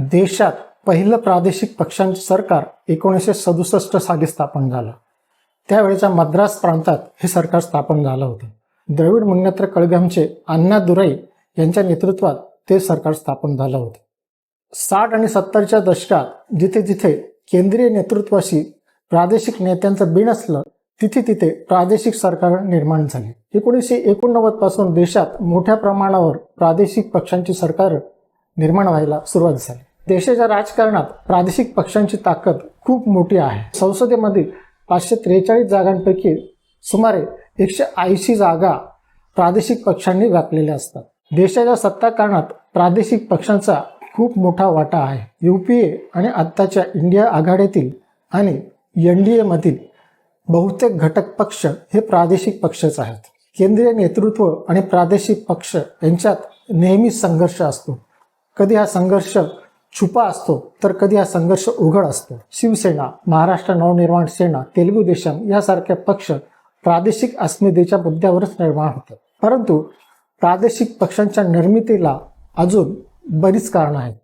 देशात पहिलं प्रादेशिक पक्षांचे सरकार एकोणीसशे सदुसष्ट साली स्थापन झालं. त्यावेळेच्या मद्रास प्रांतात हे सरकार स्थापन झालं होतं. द्रविड मुन्नेत्र कळगमचे अण्णा दुराई यांच्या नेतृत्वात ते सरकार स्थापन झालं होतं. साठ आणि सत्तरच्या दशकात जिथे जिथे केंद्रीय नेतृत्वाशी प्रादेशिक नेत्यांचं बिण असलं तिथे तिथे प्रादेशिक सरकार निर्माण झाली. एकोणीसशे एकोणनव्वदपासून देशात मोठ्या प्रमाणावर प्रादेशिक पक्षांची सरकार निर्माण व्हायला सुरुवात झाली. देशाच्या राजकारणात प्रादेशिक पक्षांची ताकद खूप मोठी आहे. संसदेमधील पाचशे त्रेचाळीस जागांपैकी सुमारे एकशे ऐंशी जागा प्रादेशिक पक्षांनी व्यापलेल्या असतात. देशाच्या सत्ताकारणात प्रादेशिक पक्षांचा खूप मोठा वाटा आहे. युपीए आणि आत्ताच्या इंडिया आघाडीतील आणि एन डी एमधील बहुतेक घटक पक्ष हे प्रादेशिक पक्षच आहेत. केंद्रीय नेतृत्व आणि प्रादेशिक पक्ष यांच्यात नेहमीच संघर्ष असतो. कधी हा संघर्ष छुपा असतो तर कधी हा संघर्ष उघड असतो. शिवसेना महाराष्ट्र नवनिर्माण सेना तेलुगू देशम यासारखे पक्ष प्रादेशिक अस्मितेच्या मुद्द्यावरच निर्माण होतात परंतु प्रादेशिक पक्षांच्या निर्मितीला अजून बरीच कारणं आहेत.